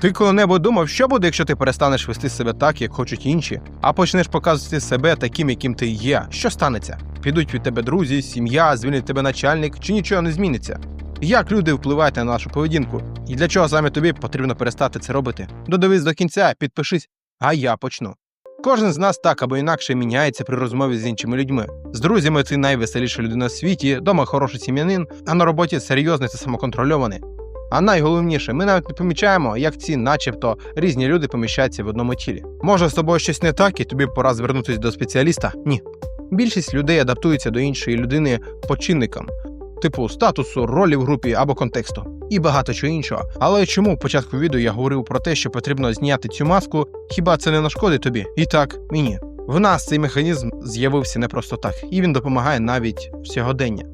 Ти коли-небудь думав, що буде, якщо ти перестанеш вести себе так, як хочуть інші, а почнеш показувати себе таким, яким ти є. Що станеться? Підуть від тебе друзі, сім'я, звільнить тебе начальник, чи нічого не зміниться? Як люди впливають на нашу поведінку? І для чого саме тобі потрібно перестати це робити? Додивись до кінця, підпишись, а я почну. Кожен з нас так або інакше міняється при розмові з іншими людьми. З друзями ти найвеселіша людина в світі, дома хороший сім'янин, а на роботі серйозний та самоконтрольований. А найголовніше, ми навіть не помічаємо, як ці, начебто, різні люди поміщаються в одному тілі. Може, з тобою щось не так, і тобі пора звернутися до спеціаліста? Ні. Більшість людей адаптуються до іншої людини по чинникам, типу статусу, ролі в групі або контексту, і багато чого іншого. Але чому в початку відео я говорив про те, що потрібно зняти цю маску? Хіба це не нашкодить тобі? І так, і ні. В нас цей механізм з'явився не просто так, і він допомагає навіть в сьогодення.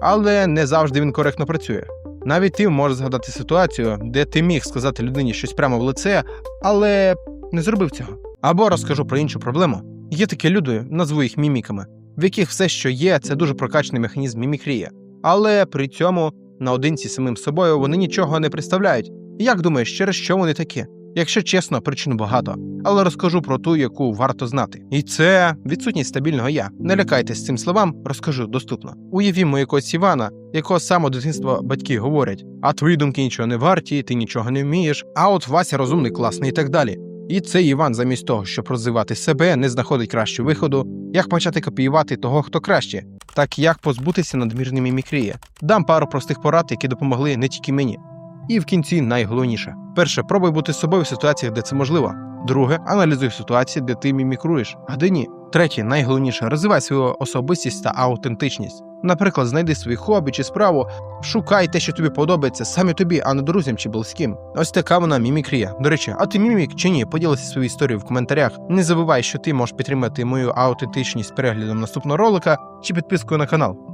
Але не завжди він коректно працює. Навіть ти можеш згадати ситуацію, де ти міг сказати людині щось прямо в лице, але не зробив цього. Або розкажу про іншу проблему. Є такі люди, назву їх міміками, в яких все, що є, це дуже прокачаний механізм мімікрії. Але при цьому наодинці самим собою вони нічого не представляють. Як думаєш, через що вони такі? Якщо чесно, причин багато, але розкажу про ту, яку варто знати. І це відсутність стабільного я. Не лякайтесь цим словам, розкажу доступно. Уявімо якогось Івана, якого з дитинства батьки говорять: а твої думки нічого не варті, ти нічого не вмієш, а от Вася розумний, класний і так далі. І цей Іван, замість того, щоб розвивати себе, не знаходить кращого виходу, як почати копіювати того, хто краще, так як позбутися надмірної мімікрії. Дам пару простих порад, які допомогли не тільки мені. І в кінці найголовніше: перше, пробуй бути собою в ситуаціях, де це можливо. Друге, аналізуй ситуації, де ти мімікруєш, а де ні. Третє, найголовніше, розвивай свою особистість та аутентичність. Наприклад, знайди свої хобі чи справу, шукай те, що тобі подобається, саме тобі, а не друзям чи близьким. Ось така вона мімікрія. До речі, а ти мімік чи ні? Поділися свою історію в коментарях. Не забувай, що ти можеш підтримати мою аутентичність переглядом наступного ролика чи підпискою на канал.